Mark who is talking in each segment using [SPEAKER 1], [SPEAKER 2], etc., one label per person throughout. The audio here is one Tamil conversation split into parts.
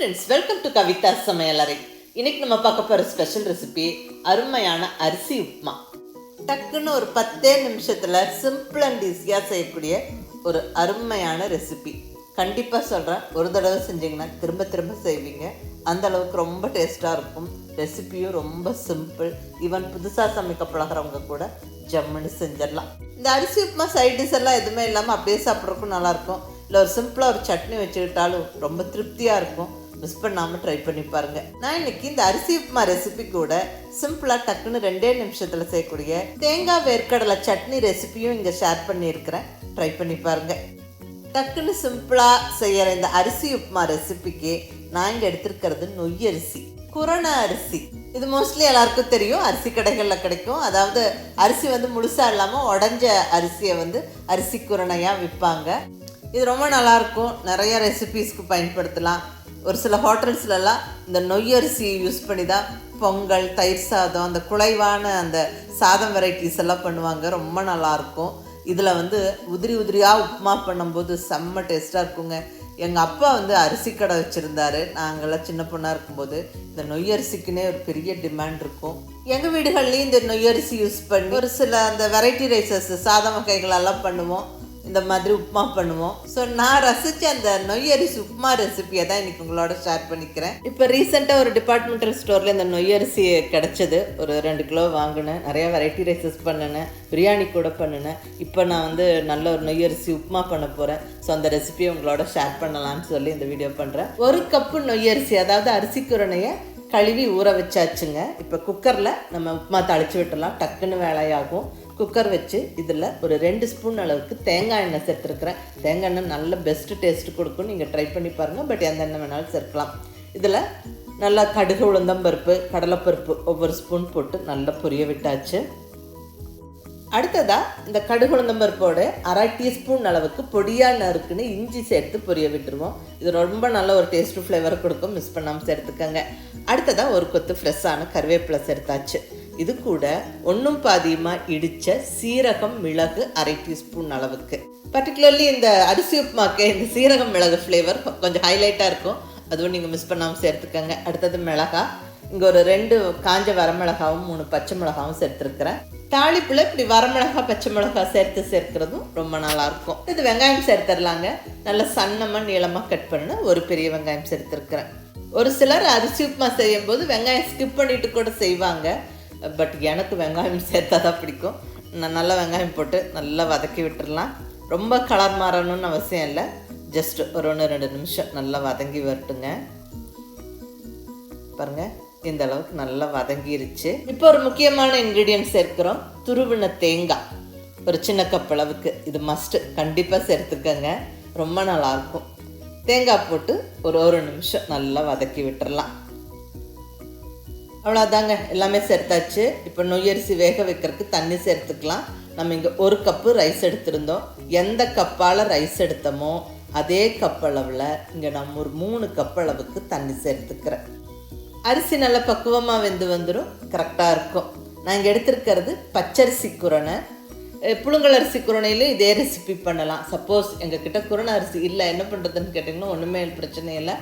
[SPEAKER 1] ஃப்ரெண்ட்ஸ் வெல்கம் டு கவிதா சமையலறை இன்னைக்கு நம்ம பார்க்க போகிற ஸ்பெஷல் ரெசிபி அருமையான அரிசி உப்புமா. டக்குன்னு ஒரு பத்தே நிமிஷத்தில் சிம்பிள் அண்ட் ஈஸியாக செய்யக்கூடிய ஒரு அருமையான ரெசிபி கண்டிப்பாக சொல்கிறேன் ஒரு தடவை செஞ்சீங்கன்னா திரும்ப திரும்ப செய்வீங்க. அந்த அளவுக்கு ரொம்ப டேஸ்ட்டாக இருக்கும். ரெசிபியும் ரொம்ப சிம்பிள் ஈவன் புதுசாக சமைக்க பழகிறவங்க கூட ஜம்முன்னு செஞ்சிடலாம். இந்த அரிசி உப்புமா சைட் டிஷ் எல்லாம் எதுவுமே இல்லாமல் அப்படியே சாப்பிட்றதுக்கும் நல்லாயிருக்கும் இல்லை ஒரு சிம்பிளாக ஒரு சட்னி வச்சுக்கிட்டாலும் ரொம்ப திருப்தியாக இருக்கும். மிஸ் பண்ணாமல் ட்ரை பண்ணி பாருங்கள் நான் இன்னைக்கு இந்த அரிசி உப்புமா ரெசிபி கூட சிம்பிளாக டக்குன்னு ரெண்டே நிமிஷத்தில் செய்யக்கூடிய தேங்காய் வேர்க்கடலை சட்னி ரெசிபியும் இங்கே ஷேர் பண்ணியிருக்கிறேன். ட்ரை பண்ணி பாருங்கள் டக்குன்னு சிம்பிளாக செய்கிற இந்த அரிசி உப்புமா ரெசிபிக்கு நான் இங்கே எடுத்திருக்கிறது நொய் அரிசி குரண அரிசி. இது மோஸ்ட்லி எல்லாருக்கும் தெரியும். அரிசி கடைகளில் கிடைக்கும். அதாவது அரிசி வந்து முழுசாக இல்லாமல் உடஞ்ச அரிசியை வந்து அரிசி குரணையாக விற்பாங்க. இது ரொம்ப நல்லாயிருக்கும் நிறைய ரெசிபீஸ்க்கு பயன்படுத்தலாம். ஒரு சில ஹோட்டல்ஸ்லலாம் இந்த நொய் அரிசி யூஸ் பண்ணி தான் பொங்கல் தயிர் சாதம் அந்த குலைவான அந்த சாதம் வெரைட்டிஸ் எல்லாம் பண்ணுவாங்க. ரொம்ப நல்லாயிருக்கும். இதில் வந்து உதிரி உதிரியாக உப்புமா பண்ணும்போது செம்ம டேஸ்ட்டாக இருக்குங்க. எங்கள் அப்பா வந்து அரிசி கடை வச்சுருந்தாரு. நாங்கள்லாம் சின்ன பொண்ணாக இருக்கும்போது இந்த நொய் அரிசிக்குன்னே ஒரு பெரிய டிமாண்ட் இருக்கும். எங்கள் வீடுகள்லேயும் இந்த நொய் அரிசி யூஸ் பண்ணி ஒரு சில அந்த வெரைட்டி ரைசஸ் சாதம் வகைகளெல்லாம் பண்ணுவோம். இந்த மாதிரி உப்புமா பண்ணுவோம். ஸோ நான் ரசித்த அந்த நொய்யரிசி உப்புமா ரெசிபியை தான் இன்னைக்கு உங்களோட ஷேர் பண்ணிக்கிறேன். இப்போ ரீசெண்டாக ஒரு டிபார்ட்மெண்டல் ஸ்டோரில் இந்த நொய்யரிசி கிடச்சிது. ஒரு ரெண்டு கிலோ வாங்கினேன். நிறைய வெரைட்டி ரைசஸ் பண்ணினேன். பிரியாணி கூட பண்ணினேன். இப்போ நான் வந்து நல்ல ஒரு நொய் அரிசி உப்புமா பண்ண போகிறேன் ஸோ அந்த ரெசிபியை உங்களோட ஷேர் பண்ணலாம்னு சொல்லி இந்த வீடியோ பண்ணுறேன் ஒரு கப்பு நொய் அரிசி அதாவது அரிசி குரணையை கழுவி ஊற வச்சாச்சுங்க. இப்போ குக்கரில் நம்ம உப்புமா தழிச்சு விட்டுலாம் டக்குன்னு வேலையாகும். குக்கர் வச்சு இதில் ஒரு ரெண்டு ஸ்பூன் அளவுக்கு தேங்காய் எண்ணெய் சேர்த்துருக்குறேன். தேங்காய் எண்ணெய் நல்ல பெஸ்ட்டு டேஸ்ட்டு கொடுக்கும். நீங்கள் ட்ரை பண்ணி பாருங்கள் பட் எந்த எண்ணெய் வேணாலும் சேர்க்கலாம். இதில் நல்லா கடுகு உளுந்தம்பருப்பு கடலைப்பருப்பு ஒவ்வொரு ஸ்பூன் போட்டு நல்லா பொரிய விட்டாச்சு. அடுத்ததாக இந்த கடுகு உளுந்தம்பருப்போட அரை டீஸ்பூன் அளவுக்கு பொடியாக நறுக்குன்னு இஞ்சி சேர்த்து பொரிய விட்டுருவோம். இது ரொம்ப நல்ல ஒரு டேஸ்ட்டு ஃப்ளேவர் கொடுக்கும். மிஸ் பண்ணாமல் சேர்த்துக்கோங்க. அடுத்ததாக ஒரு கொத்து ஃப்ரெஷ்ஷான கருவேப்பிலை சேர்த்தாச்சு. இது கூட ஒன்றும் பாதியமாக இடித்த சீரகம் மிளகு அரை டீஸ்பூன் அளவுக்கு. பர்டிகுலர்லி இந்த அரிசி உப்புமாக்கு இந்த சீரகம் மிளகு ஃப்ளேவர் கொஞ்சம் ஹைலைட்டாக இருக்கும். அதுவும் நீங்கள் மிஸ் பண்ணாமல் சேர்த்துக்கோங்க. அடுத்தது மிளகா. இங்கே ஒரு ரெண்டு காஞ்ச வரமிளகாவும் மூணு பச்சை மிளகாவும் சேர்த்துருக்குறேன். தாளிப்பில் இப்படி வரமிளகா பச்சை மிளகா சேர்த்து சேர்க்கிறதும் ரொம்ப நல்லாயிருக்கும். இது வெங்காயம் சேர்த்துடலாங்க நல்லா சன்னமாக நீளமாக கட் பண்ண ஒரு பெரிய வெங்காயம் சேர்த்துருக்குறேன். ஒரு சிலர் அரிசி உப்புமா செய்யும் போது வெங்காயம் ஸ்கிப் பண்ணிட்டு கூட செய்வாங்க. பட் எனக்கு வெங்காயம் சேர்த்தா தான் பிடிக்கும். நான் நல்லா வெங்காயம் போட்டு நல்லா வதக்கி விட்டுறலாம். ரொம்ப கலர் மாறணும்னு அவசியம் இல்லை. ஜஸ்ட் ஒரு ஒன்று ரெண்டு நிமிஷம் நல்லா வதங்கி வரட்டுங்க. பாருங்க இந்த அளவுக்கு நல்லா வதங்கிருச்சு. இப்போ ஒரு முக்கியமான இன்க்ரீடியன்ட் சேர்க்கிறோம். துருவின தேங்காய். ஒரு சின்ன கப் அளவுக்கு. இது மஸ்ட்டு கண்டிப்பாக சேர்த்துக்கங்க. ரொம்ப நல்லாயிருக்கும் தேங்காய் போட்டு ஒரு ஒரு நிமிஷம் நல்லா வதக்கி விட்டுறலாம். அவ்வளோதாங்க எல்லாமே சேர்த்தாச்சு இப்போ நொய்யரிசி வேக வைக்கிறதுக்கு தண்ணி சேர்த்துக்கலாம். நம்ம இங்கே ஒரு கப்பு ரைஸ் எடுத்திருந்தோம். எந்த கப்பால் ரைஸ் எடுத்தோமோ அதே கப்பளவில் இங்கே நம்ம ஒரு மூணு கப்பளவுக்கு தண்ணி சேர்த்துக்கிறேன். அரிசி நல்லா பக்குவமாக வெந்து வந்துடும் கரெக்டாக இருக்கும். நான் இங்கே எடுத்திருக்கிறது பச்சரிசி குரணை. புழுங்கல் அரிசி குரணையிலும் இதே ரெசிபி பண்ணலாம். சப்போஸ் எங்ககிட்ட குரணை அரிசி இல்லை. என்ன பண்ணுறதுன்னு கேட்டிங்கன்னா ஒன்றுமே பிரச்சனை இல்லை.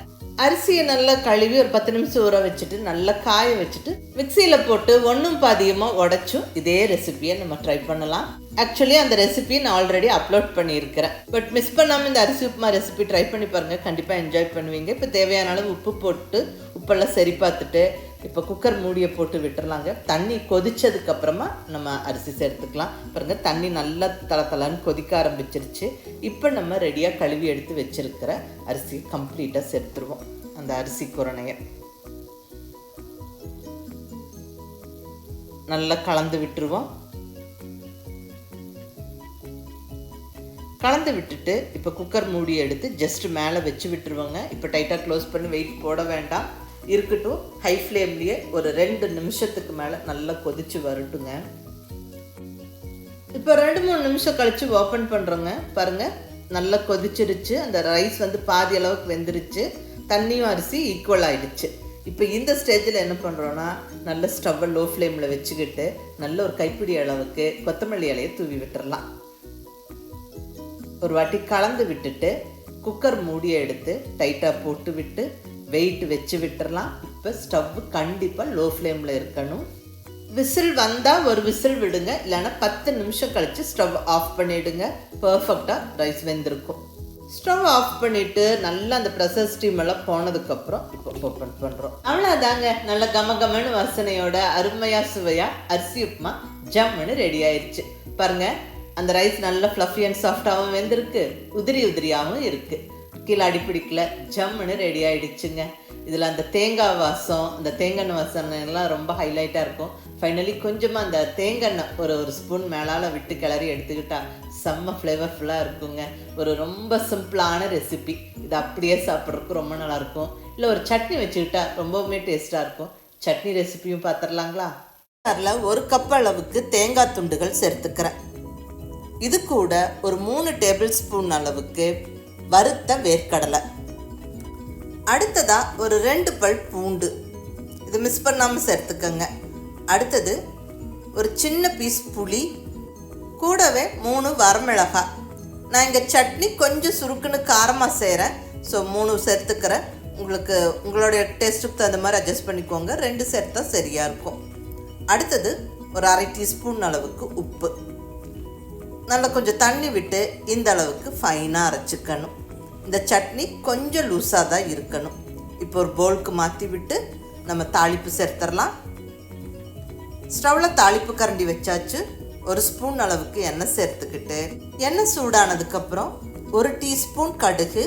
[SPEAKER 1] அரிசியை நல்லா கழுவி ஒரு பத்து நிமிஷம் ஊற வச்சுட்டு நல்லா காய வச்சுட்டு மிக்சியில் போட்டு ஒன்றும் பாதியமாக உடச்சும் இதே ரெசிபியை நம்ம ட்ரை பண்ணலாம். ஆக்சுவலி அந்த ரெசிபி நான் ஆல்ரெடி அப்லோட் பண்ணியிருக்கிறேன். பட் மிஸ் பண்ணாமல் இந்த அரிசி உப்புமா ரெசிபி ட்ரை பண்ணி பாருங்கள் கண்டிப்பாக என்ஜாய் பண்ணுவீங்க. இப்போ தேவையான அளவு உப்பு போட்டு உப்பெல்லாம் சரி பார்த்துட்டு இப்போ குக்கர் மூடியை போட்டு விட்டுறலாங்க. தண்ணி கொதித்ததுக்கப்புறமா நம்ம அரிசி சேர்த்துக்கலாம். பாருங்க தண்ணி நல்லா தள தலன்னு கொதிக்க ஆரம்பிச்சிருச்சு. இப்போ நம்ம ரெடியாக கழுவி எடுத்து வச்சிருக்கிற அரிசி கம்ப்ளீட்டாக சேர்த்துருவோம். அந்த அரிசி குரணையை. நல்லா கலந்து விட்டுருவோம். கலந்து விட்டுட்டு இப்போ குக்கர் மூடி எடுத்து ஜஸ்ட் மேலே வச்சு விட்டுருவோங்க. இப்போ டைட்டாக க்ளோஸ் பண்ணி வெயிட் போட வேண்டாம். இருக்கட்டும் ஹை ஃப்ளேம்லேயே ஒரு ரெண்டு நிமிஷத்துக்கு மேலே நல்லா கொதிச்சு வரட்டுங்க. இப்போ ரெண்டு மூணு நிமிஷம் கழித்து ஓப்பன் பண்ணுறோங்க பாருங்கள் நல்லா கொதிச்சிருச்சு. அந்த ரைஸ் வந்து பாதி அளவுக்கு வெந்துருச்சு. தண்ணியும் அரிசி ஈக்குவல் ஆகிடுச்சு இப்போ இந்த ஸ்டேஜில் என்ன பண்ணுறோன்னா நல்ல ஸ்டவ்வை லோ ஃப்ளேமில் வச்சுக்கிட்டு நல்ல ஒரு கைப்பிடி அளவுக்கு கொத்தமல்லி இலையை தூவி விட்டுறலாம். ஒரு வாட்டி கலந்து விட்டுட்டு குக்கர் மூடியை எடுத்து டைட்டாக போட்டு விட்டு வெயிட் வச்சு விட்டுறலாம். இப்போ ஸ்டவ் கண்டிப்பாக லோ ஃப்ளேமில் இருக்கணும். விசில் வந்தால் ஒரு விசில் விடுங்க. இல்லைன்னா பத்து நிமிஷம் கழித்து ஸ்டவ் ஆஃப் பண்ணிவிடுங்க பர்ஃபெக்டாக ரைஸ் வெந்திருக்கும். ஸ்டவ் ஆஃப் பண்ணிவிட்டு நல்லா அந்த ப்ரெஷர் ஸ்டீம் எல்லாம் போனதுக்கப்புறம் இப்போ ஓப்பன் பண்ணுறோம் அவ்வளோதாங்க நல்ல கம கமன்னு வாசனையோட அருமையாக சுவையாக அரிசி உப்புமா ஜம்முன்னு ரெடி ஆயிடுச்சு பாருங்கள் அந்த ரைஸ் நல்ல ஃப்ளஃபி அண்ட் சாஃப்டாகவும் வெந்திருக்கு. உதிரி உதிரியாகவும் இருக்குது கீழே அடிப்பிடிக்கல. ஜம்முன்னு ரெடி ஆகிடுச்சுங்க இதில் அந்த தேங்காய் வாசம் அந்த தேங்காய் வாசம் எல்லாம் ரொம்ப ஹைலைட்டாக இருக்கும். ஃபைனலி கொஞ்சமாக அந்த தேங்காய் ஒரு ஒரு ஸ்பூன் மேலால் விட்டு கிளறி எடுத்துக்கிட்டா செம்ம ஃப்ளேவர்ஃபுல்லாக இருக்குங்க. ஒரு ரொம்ப சிம்பிளான ரெசிபி இது அப்படியே சாப்பிட்றதுக்கு ரொம்ப நல்லாயிருக்கும். இல்லை ஒரு சட்னி வச்சுக்கிட்டா ரொம்பவுமே டேஸ்ட்டாக இருக்கும். சட்னி ரெசிபியும் பார்த்துடலாங்களா அதில் ஒரு கப் அளவுக்கு தேங்காய் துண்டுகள் சேர்த்துக்கிறேன். இது கூட ஒரு மூணு டேபிள் ஸ்பூன் அளவுக்கு வறுத்த வேர்க்கடலை. அடுத்ததா ஒரு ரெண்டு பல் பூண்டு. இது மிஸ் பண்ணாமல் சேர்த்துக்கோங்க. அடுத்தது ஒரு சின்ன பீஸ் புளி கூடவே மூணு வரமிளகாய் நான் இங்கே சட்னி கொஞ்சம் சுருக்குன்னு காரமாக செய்கிறேன் ஸோ மூணு சேர்த்துக்கிறேன். உங்களுக்கு உங்களுடைய டேஸ்ட்டுக்கு தகுந்த மாதிரி அட்ஜஸ்ட் பண்ணிக்கோங்க. ரெண்டு சேர்த்தா சரியாக இருக்கும். அடுத்தது ஒரு அரை டீஸ்பூன் அளவுக்கு உப்பு. நல்லா கொஞ்சம் தண்ணி விட்டு இந்த அளவுக்கு ஃபைனாக அரைச்சிக்கணும். இந்த சட்னி கொஞ்சம் லூஸாக தான் இருக்கணும். இப்போ ஒரு போலுக்கு மாற்றி விட்டு நம்ம தாளிப்பு சேர்த்துடலாம் ஸ்டவ்வில் தாளிப்பு கரண்டி வச்சாச்சு. ஒரு ஸ்பூன் அளவுக்கு எண்ணெய் சேர்த்துக்கிட்டு எண்ணெய் சூடானதுக்கப்புறம் ஒரு டீஸ்பூன் கடுகு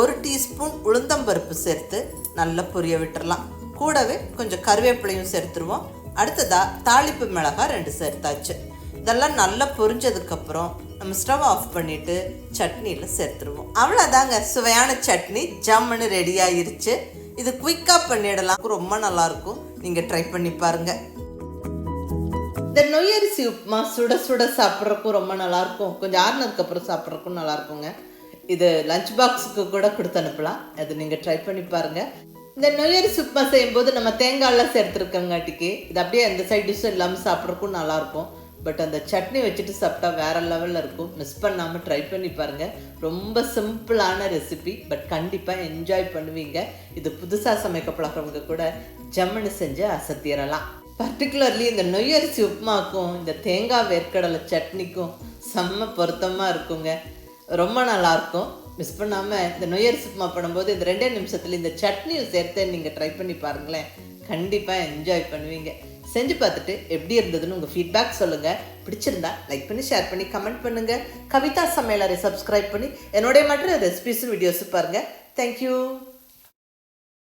[SPEAKER 1] ஒரு டீஸ்பூன் உளுந்தம்பருப்பு சேர்த்து நல்லா பொரிய விட்டுறலாம் கூடவே கொஞ்சம் கருவேப்பிலையும் சேர்த்துருவோம். அடுத்ததாக தாளிப்பு மிளகாய் ரெண்டு சேர்த்தாச்சு. இதெல்லாம் நல்லா பொரிஞ்சதுக்கப்புறம் நம்ம ஸ்டவ் ஆஃப் பண்ணிவிட்டு சட்னியில் சேர்த்துருவோம். அவ்வளோதாங்க சுவையான சட்னி ஜம்முன்னு ரெடி ஆயிருச்சு. இது குயிக்காக பண்ணிடலாம். ரொம்ப நல்லாயிருக்கும். நீங்கள் ட்ரை பண்ணி பாருங்கள் இந்த நொய்யரிசி உப்புமா சுட சுட சாப்பிட்றக்கும் ரொம்ப நல்லாயிருக்கும். கொஞ்சம் ஆறுனதுக்கப்புறம் சாப்பிட்றக்கும் நல்லாயிருக்குங்க. இது லஞ்ச் பாக்ஸுக்கு கூட கொடுத்து அனுப்பலாம். அது நீங்கள் ட்ரை பண்ணி பாருங்கள் இந்த நொய்யரிசி உப்புமா செய்யும்போது நம்ம தேங்காயெல்லாம் சேர்த்துருக்கங்காட்டிக்கு இது அப்படியே எந்த சைட் டிஷ்ஷும் இல்லாமல் சாப்பிட்றக்கும் நல்லாயிருக்கும். பட் அந்த சட்னி வச்சுட்டு சாப்பிட்டா வேற லெவலில் இருக்கும். மிஸ் பண்ணாமல் ட்ரை பண்ணி பாருங்கள் ரொம்ப சிம்பிளான ரெசிபி பட் கண்டிப்பாக என்ஜாய் பண்ணுவீங்க. இது புதுசாக சமைக்க பழகிறவங்க கூட ஜம்முன்னு செஞ்சு அசத்திரலாம். பர்டிகுலர்லி இந்த நொய்யரிசி உப்புமாக்கும் இந்த தேங்காய் வேர்க்கடலை சட்னிக்கும் செம்ம பொருத்தமாக இருக்குங்க. ரொம்ப நல்லாயிருக்கும் மிஸ் பண்ணாமல் இந்த நொய்யரிசி உப்புமா பண்ணும்போது இந்த ரெண்டே நிமிஷத்தில் இந்த சட்னியும் சேர்த்து நீங்கள் ட்ரை பண்ணி பாருங்களேன். கண்டிப்பாக என்ஜாய் பண்ணுவீங்க. செஞ்சு பார்த்துட்டு எப்படி இருந்ததுன்னு உங்கள் ஃபீட்பேக் சொல்லுங்கள் பிடிச்சிருந்தா லைக் பண்ணி ஷேர் பண்ணி கமெண்ட் பண்ணுங்கள் கவிதா சமையலரை சப்ஸ்கிரைப் பண்ணி என்னுடைய மற்ற ரெசிபிஸும் வீடியோஸும் பாருங்கள் தேங்க்யூ